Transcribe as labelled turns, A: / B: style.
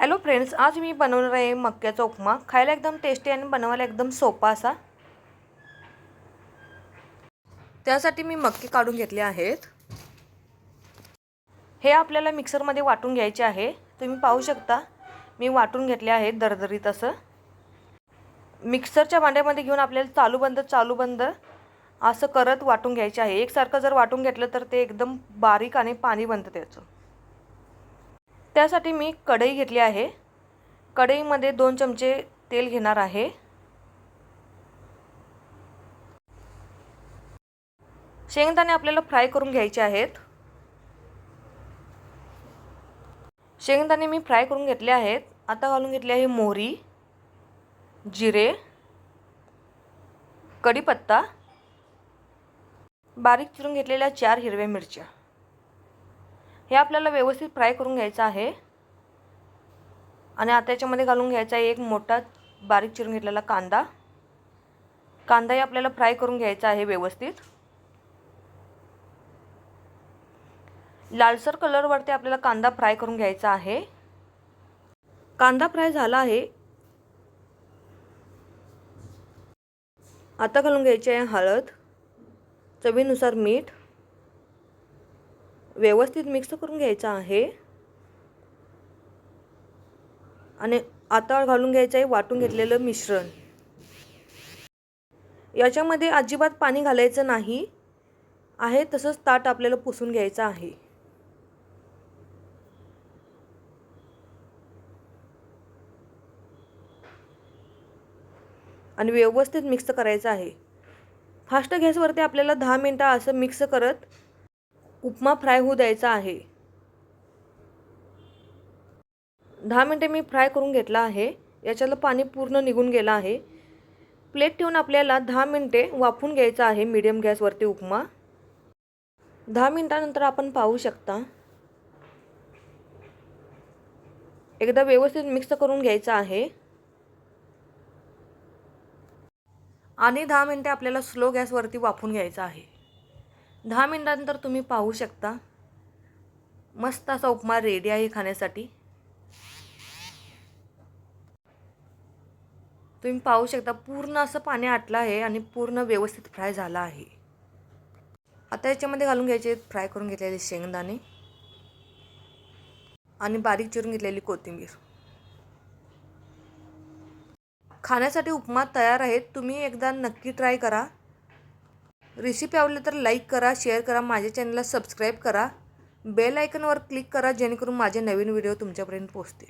A: Hello friends आज मी बनवणार आहे मक्याचा उपमा. खायला एकदम टेस्टी आणि बनवायला एकदम सोपा असा. त्यासाठी मी मक्के काढून घेतले आहेत. हे आपल्याला मिक्सरमध्ये वाटून घ्यायचे आहे. तुम्ही पाहू शकता मी वाटून घेतले आहेत दरदरीत असं. मिक्सरच्या भांड्यामध्ये घेऊन आपल्याला चालू बंद चालू बंद असं करत वाटून घ्यायचे आहे. एकसारखं जर वाटून घेतलं तर ते एकदम बारीक आणि पाणी बनतं त्याचं. त्यासाठी मी कढई घेतली आहे. कढईमध्ये दोन चमचे तेल घेणार आहे. शेंगदाणे आपल्याला फ्राय करून घ्यायचे आहेत. शेंगदाणे मी फ्राय करून घेतले आहेत. आता घालून घेतले आहे मोहरी जिरे कढीपत्ता बारीक चिरून घेतलेल्या चार हिरव्या मिरच्या. हे आपल्याला व्यवस्थित फ्राय करून घ्यायचं आहे. आणि आता याच्यामध्ये घालून घ्यायचा आहे एक मोठा बारीक चिरून घेतलेला कांदा. कांदाही आपल्याला फ्राय करून घ्यायचा आहे व्यवस्थित. लालसर कलरवरती आपल्याला कांदा फ्राय करून घ्यायचा आहे. कांदा फ्राय झाला आहे. आता घालून घ्यायची आहे हळद चवीनुसार मीठ. व्यवस्थित मिक्स करून घ्यायचा आहे. आणि आता घालून घ्यायचं आहे वाटून घेतलेलं मिश्रण. याच्यामध्ये अजिबात पाणी घालायचं नाही. आहे तसंच ताट आपल्याला पुसून घ्यायचं आहे. आणि व्यवस्थित मिक्स करायचं आहे. फास्ट गॅसवरती आपल्याला दहा मिनटं असं मिक्स करत उपमा फ्राय होऊ द्यायचा आहे. दहा मिनटे मी फ्राय करून घेतला आहे. याच्यातलं पाणी पूर्ण निघून गेलं आहे. प्लेट ठेवून आपल्याला दहा मिनटे वाफून घ्यायचं आहे मीडियम गॅसवरती उपमा. दहा मिनटानंतर आपण पाहू शकता. एकदा व्यवस्थित मिक्स करून घ्यायचं आहे. आणि दहा मिनटे आपल्याला स्लो गॅसवरती वाफून घ्यायचं आहे. दहा मिनटानंतर तुम्ही पाहू शकता. मस्त असा उपमा रेडी आहे खाण्यासाठी. तुम्ही पाहू शकता पूर्ण असं पाणी आटलं आहे आणि पूर्ण व्यवस्थित फ्राय झाला आहे. आता याच्यामध्ये घालून घ्यायचे फ्राय करून घेतलेले शेंगदाणे. आणि बारीक चिरून घेतलेली कोथिंबीर. खाण्यासाठी उपमा तयार आहेत तुम्ही एकदा नक्की ट्राय करा. रेसिपी आवडली तर लाईक करा शेअर करा माझ्या चॅनलला सबस्क्राईब करा. बेल आयकनवर क्लिक करा जेणेकरून माझे नवीन व्हिडिओ तुमच्यापर्यंत पोहोचतील.